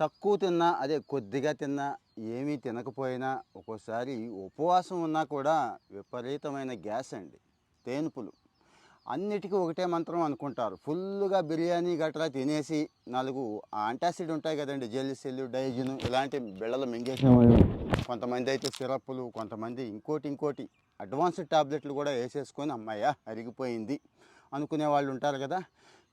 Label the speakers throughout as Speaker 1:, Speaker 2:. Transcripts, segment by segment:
Speaker 1: తక్కువ తిన్నా అదే కొద్దిగా తిన్నా ఏమీ తినకపోయినా ఒక్కోసారి ఉపవాసం ఉన్నా కూడా విపరీతమైన గ్యాస్ అండి. తేనుపులు. అన్నిటికీ ఒకటే మంత్రం అనుకుంటారు. ఫుల్గా బిర్యానీ గట్రా తినేసి నాలుగు ఆంటాసిడ్ ఉంటాయి కదండి జెల్లిసెల్లు డైజిన్ ఇలాంటి బిళ్ళలు మింగేసిన కొంతమంది అయితే సిరప్పులు కొంతమంది ఇంకోటి ఇంకోటి అడ్వాన్స్డ్ టాబ్లెట్లు కూడా వేసేసుకొని అమ్మాయ్యా అరిగిపోయింది అనుకునే వాళ్ళు ఉంటారు కదా.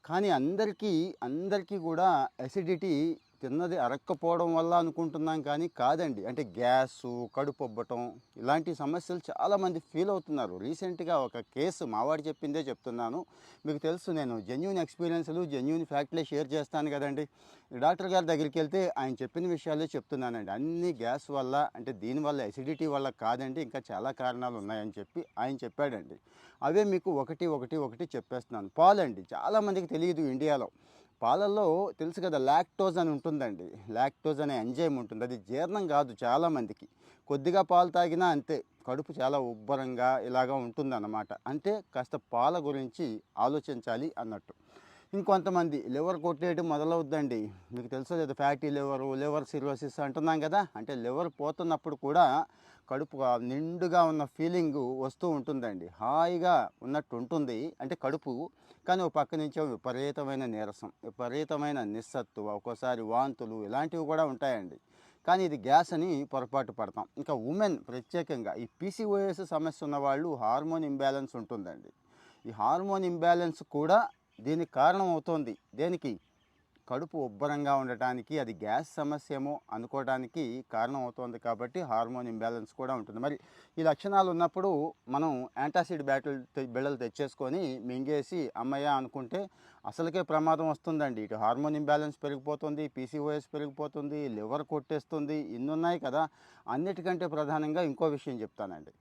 Speaker 1: కానీ అందరికీ అందరికీ కూడా అసిడిటీ తిన్నది అరక్కపోవడం వల్ల అనుకుంటున్నాం కానీ కాదండి. అంటే గ్యాసు కడుపు అబ్బటం ఇలాంటి సమస్యలు చాలామంది ఫీల్ అవుతున్నారు. రీసెంట్గా ఒక కేసు మావాడు చెప్పిందే చెప్తున్నాను. మీకు తెలుసు నేను జెన్యున్ ఎక్స్పీరియన్స్లు జెన్యున్ ఫ్యాక్ట్లే షేర్ చేస్తాను కదండి. డాక్టర్ గారి దగ్గరికి వెళ్తే ఆయన చెప్పిన విషయాలే చెప్తున్నానండి. అన్ని గ్యాస్ వల్ల అంటే దీనివల్ల ఎసిడిటీ వల్ల కాదండి. ఇంకా చాలా కారణాలు ఉన్నాయని చెప్పి ఆయన చెప్పాడండి. అవే మీకు ఒకటి ఒకటి ఒకటి చెప్పేస్తున్నాను. పాలండి. చాలామందికి తెలియదు ఇండియాలో. పాలల్లో తెలుసు కదా లాక్టోజ్ అని ఉంటుందండి. లాక్టోజ్ అనే ఎంజైమ్ ఉంటుంది. అది జీర్ణం కాదు చాలామందికి కొద్దిగా పాలు తాగినా అంతే కడుపు చాలా ఉబ్బరంగా ఇలాగా ఉంటుందన్నమాట. అంటే కాస్త పాల గురించి ఆలోచించాలి అన్నట్టు. ఇంకొంతమంది లివర్ కొట్టేయడం మొదలవుద్దండి. మీకు తెలుసో లేదు ఫ్యాటీ లివర్ లివర్ సిరోసిస్ అంటున్నాం కదా. అంటే లివర్ పోతున్నప్పుడు కూడా కడుపు నిండుగా ఉన్న ఫీలింగ్ వస్తూ ఉంటుందండి. హాయిగా ఉన్నట్టు ఉంటుంది అంటే కడుపు కానీ ఒక పక్క నుంచి విపరీతమైన నీరసం విపరీతమైన నిస్సత్తు ఒక్కోసారి వాంతులు ఇలాంటివి కూడా ఉంటాయండి. కానీ ఇది గ్యాస్ అని పొరపాటు పడతాం. ఇంకా ఉమెన్ ప్రత్యేకంగా ఈ పీసీఓఎస్ సమస్య ఉన్న వాళ్ళు హార్మోన్ ఇంబ్యాలెన్స్ ఉంటుందండి. ఈ హార్మోన్ ఇంబ్యాలెన్స్ కూడా దీనికి కారణం అవుతోంది దేనికి? కడుపు ఉబ్బరంగా ఉండటానికి అది గ్యాస్ సమస్యమో అనుకోవడానికి కారణం అవుతుంది కాబట్టి హార్మోన్ ఇంబ్యాలెన్స్ కూడా ఉంటుంది. మరి ఈ లక్షణాలు ఉన్నప్పుడు మనం యాంటాసిడ్ బ్యాటిల్ బిళ్ళలు తెచ్చేసుకొని మింగేసి అమ్మయ్య అనుకుంటే అసలుకే ప్రమాదం వస్తుందండి. ఇటు హార్మోన్ ఇంబ్యాలెన్స్ పెరిగిపోతుంది పీసీఓఎస్ పెరిగిపోతుంది లివర్ కొట్టేస్తుంది ఇన్ని ఉన్నాయి కదా. అన్నిటికంటే ప్రధానంగా ఇంకో విషయం చెప్తానండి.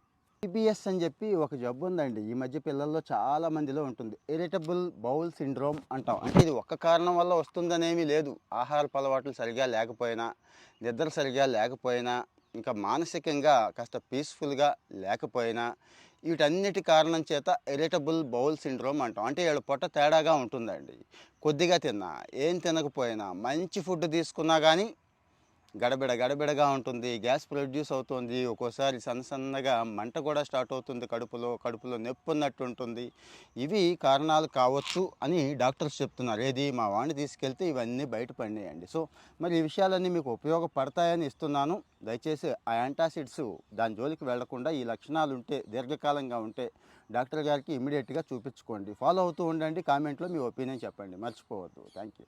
Speaker 1: ఈబిఎస్ అని చెప్పి ఒక జబ్బు ఉందండి. ఈ మధ్య పిల్లల్లో చాలా మందిలో ఉంటుంది. ఇరిటబుల్ బౌల్ సిండ్రోమ్ అంటాం. అంటే ఇది ఒక్క కారణం వల్ల వస్తుందనేమీ లేదు. ఆహారపు అలవాట్లు సరిగా లేకపోయినా నిద్ర సరిగా లేకపోయినా ఇంకా మానసికంగా కాస్త పీస్ఫుల్గా లేకపోయినా వీటన్నిటి కారణం చేత ఇరిటబుల్ బౌల్ సిండ్రోమ్ అంటాం. అంటే వీళ్ళ పొట్ట తేడాగా ఉంటుందండి. కొద్దిగా తిన్నా ఏం తినకపోయినా మంచి ఫుడ్ తీసుకున్నా కానీ గడబిడ గడబిడగా ఉంటుంది గ్యాస్ ప్రొడ్యూస్ అవుతుంది ఒక్కోసారి సన్న సన్నగా మంట కూడా స్టార్ట్ అవుతుంది కడుపులో కడుపులో నొప్పి ఉన్నట్టు ఉంటుంది. ఇవి కారణాలు కావచ్చు అని డాక్టర్స్ చెప్తున్నారు. ఏది? మా వాడిని తీసుకెళ్తే ఇవన్నీ బయటపడినాయండి సో మరి ఈ విషయాలన్నీ మీకు ఉపయోగపడతాయని ఇస్తున్నాను. దయచేసి ఆ యాంటాసిడ్స్ దాని జోలికి వెళ్ళకుండా ఈ లక్షణాలు ఉంటే దీర్ఘకాలంగా ఉంటే డాక్టర్ గారికి ఇమీడియట్గా చూపించుకోండి. ఫాలో అవుతూ ఉండండి. కామెంట్లో మీ ఒపీనియన్ చెప్పండి. మర్చిపోవద్దు. Thank you